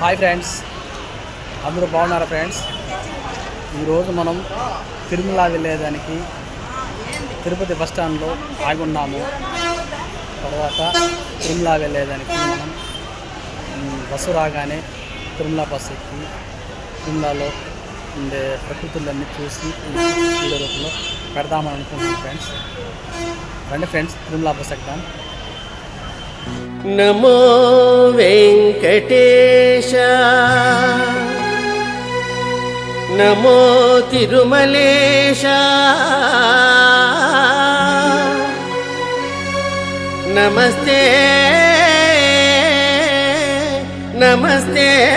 Hi friends. అందరూ బాగున్నారా friends? ఈరోజు మనం తిరుమల వెళ్ళేదానికి తిరుపతి బస్ స్టాండ్లో ఆగి ఉన్నాము తర్వాత తిరుమల వెళ్ళేదానికి మనం బస్సు రాగానే తిరుమల బస్సు ఎక్కి తిరుమలలో ఉండే ప్రకృతులన్నీ చూసి వీడియో రూపంలో పెడదామని అనుకుంటున్నాం ఫ్రెండ్స్. రండి ఫ్రెండ్స్ తిరుమల బస్ ఎక్కుదాం. నమో వెంకటేశ. నమో తిరుమలేశ. నమస్తే. నమస్తే.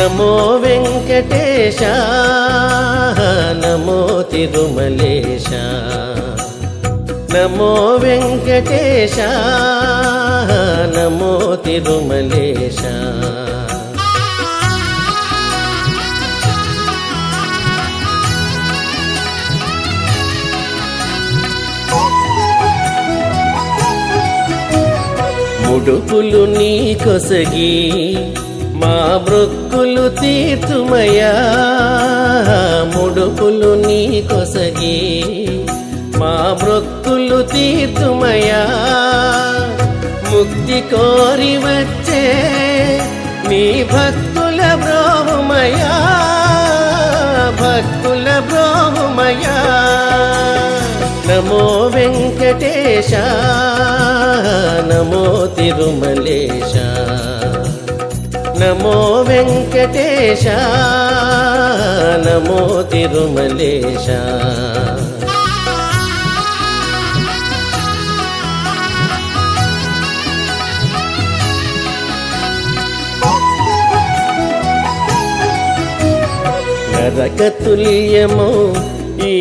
నమో వెంకటేశ నమో తిరుమలేశ. నమో వెంకటేశ నమో తిరుమలేశ. ముడుపులు నీ కొసగి మా మృక్కులు తీర్చుమయా ముడుపులు నీ కొసగి. మా మృక్కులు తీర్చుమయా ముక్తి కోరి వచ్చే నీ భక్తుల బ్రోహుమయా భక్తుల బ్రోహుమయా నమో వెంకటేశ నమో తిరుమలేశా. నమో వెంకటేశ నమో తిరుమలేశ. నరకతుల్యము ఈ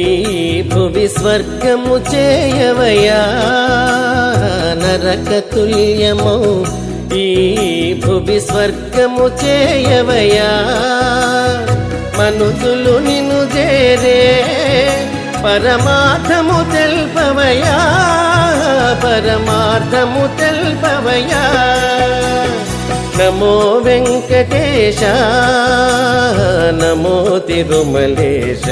భువి స్వర్గము చేయవయా? నరకతుల్యము ఈ భువి స్వర్గము చేయవయా? మనుషులు నిన్ను చేరే పరమార్థము తెల్పవయా? పరమార్థము తెల్పవయా? నమో వెంకటేశ నమో తిరుమలేశ.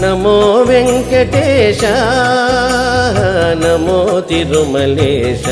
నమో వెంకటేశ నమో తిరుమలేశ.